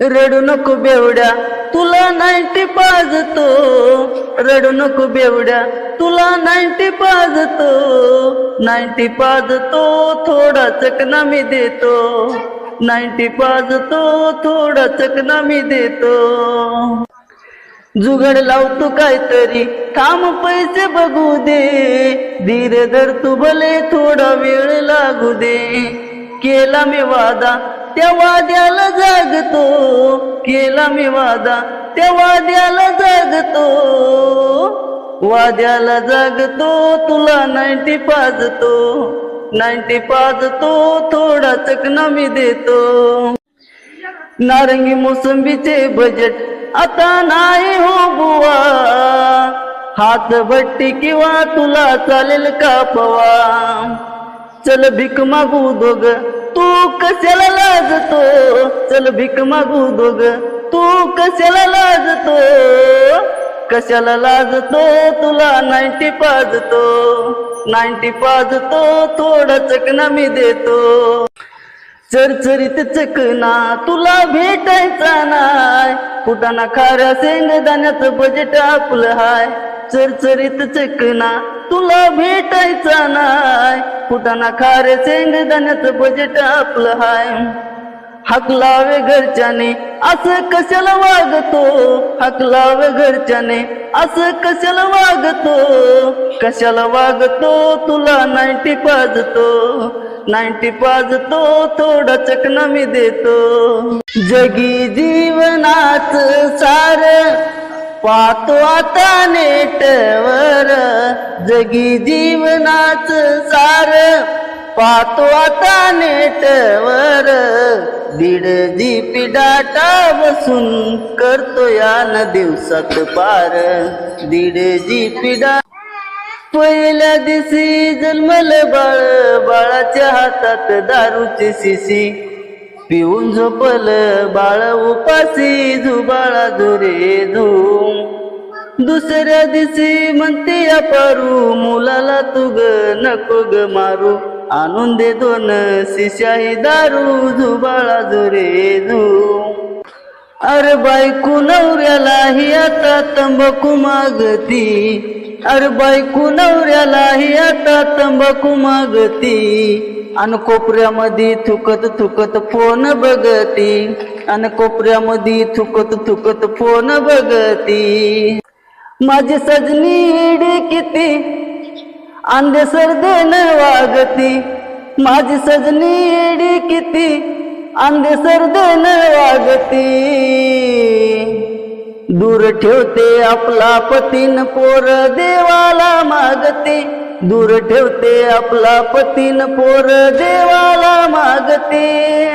रडू नको बेवड्या तुला नाईन्टी पाजतो. रडू नको बेवड्या तुला नाईन्टी पाजतो. नाईन्टी पाजतो थोडा चकना मी देतो. नाईन्टी पाजतो थोडा चकना मी देतो. जुगड लावतो काहीतरी थांब पैसे बघू दे. धीरे धर तू भले थोडा वेळ लागू दे. केला मी वादा त्या वाद्याला जागतो. केला मी वादा त्या वाद्याला जागतो. वाद्याला जागतो तुला नाईन्टी पाजतो. नाईन्टी पाजतो थोडा चकना मी देतो. नारंगी मोसंबीचे बजेट आता नाही हो बुवा. हात भट्टी किंवा तुला चालेल का पवा? चल भीक मागू दोघ तू कशाला लाजतो? चल भीक मागू दोग तू कशाला लाजतो? कशाला लाजतो? तुला नाईन्टी पाजतो. नाईन्टी पाजतो थोडा चकना मी देतो. चरचरीत चकना तुला भेटायचा नाय. कुटाना खाऱ्या शेंगदाण्याचं बजेट आपलं हाय. चरचरीत चकना तुला भेटायचा नाय. कुटाना खार शेंगदाण्याचं बजेट आपलं हाय. हक लावे घरच्याने असं कशाला वागतो? हक लावे घरच्याने असं कशाला वागतो? कशाला वागतो? तुला नाईन्टी पाजतो. नाईन्टी पाजतो थोडा चकना मी देतो. जगी जीवनाच सार पाहतो आता नेटवर जगी जीवनाच सार. पाहतो आता नेटवर दीड जीपी डाटा बसून करतो या न दिवसात पार. दीड जीपी डा पहिल्या दिवशी जन्मल बाळ बाळाच्या हातात दारूची शिशी पिऊन झोपल बाळ उपासी झुबाळा झुरे झूम दुसऱ्या दिवशी म्हणते या पारू मुलाला तुग नको ग मारू. आणून दे दोन शिशाही दारू झुबाळा झुरे झूम अरे बायको नवऱ्याला ही आता तंबाखू मागती. अरे बायको नवऱ्याला ही आता तंबाखू मागती. अन कोपऱ्यामध्ये थुकत थुकत फोन बघती. अन कोपऱ्यामध्ये थुकत थुकत फोन बघती. माझी सजनी किती अंधे सरदेन वागती. माझी सजनी किती अंधे सरदेन वागती. दूर ठेवते आपला पतीन पोर देवाला मागते. दूर ठेवते आपला पतीन पोर देवाला मागते.